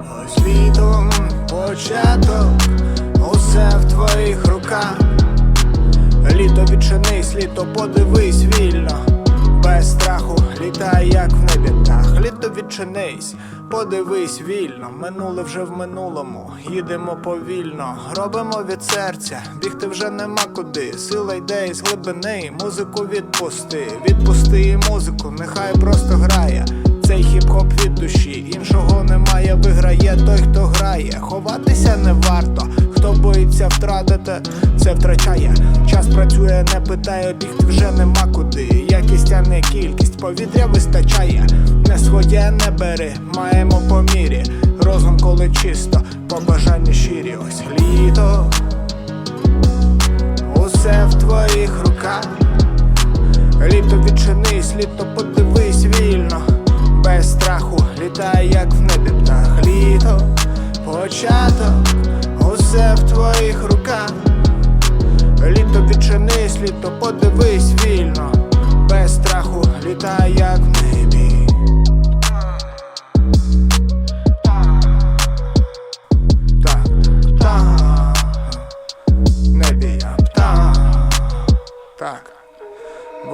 ось літом початок, усе в твоїх руках. Літо відчинись, літо подивись вільно, без страху літай, як в небі. Літо відчинись, подивись вільно, минуле вже в минулому, їдемо повільно, робимо від серця, бігти вже нема куди. Сила йде із глибини, музику відпусти, відпусти і музику, нехай просто іншого виграє той, хто грає. Ховатися не варто, хто боїться втратити, це втрачає. Час працює, не питає, бігти вже нема куди. Якість, а не кількість, повітря вистачає. Не своє не бери, маємо по мірі. Розум, коли чисто, побажання щирі, ось літо. Усе в твоїх руках. Літо відчинись, літо подивись вільно, без страху літай, як в небі птах. Літо, початок, усе в твоїх руках. Літо відчинись, літо подивись вільно, без страху літай, як в небі. Так, так, небі я птах. Так.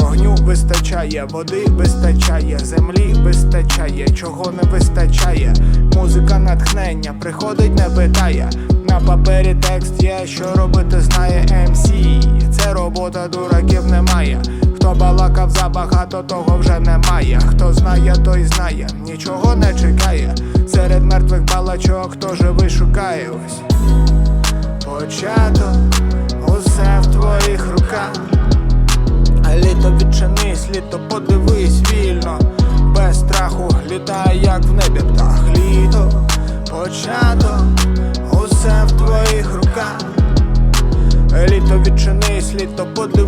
Вогню вистачає, води вистачає, землі вистачає, чого не вистачає. Музика натхнення приходить, не питає. На папері текст є, що робити знає MC Це робота дураків немає. Хто балакав забагато, того вже немає. Хто знає, той знає, нічого не чекає. Серед мертвих балачок, хто живий шукає ось. Початок, усе в твоїх руках. Літо відчинись, літо подивись літай, як в небі птах. Літо, початок, усе в твоїх руках. Літо відчинись, літо подивись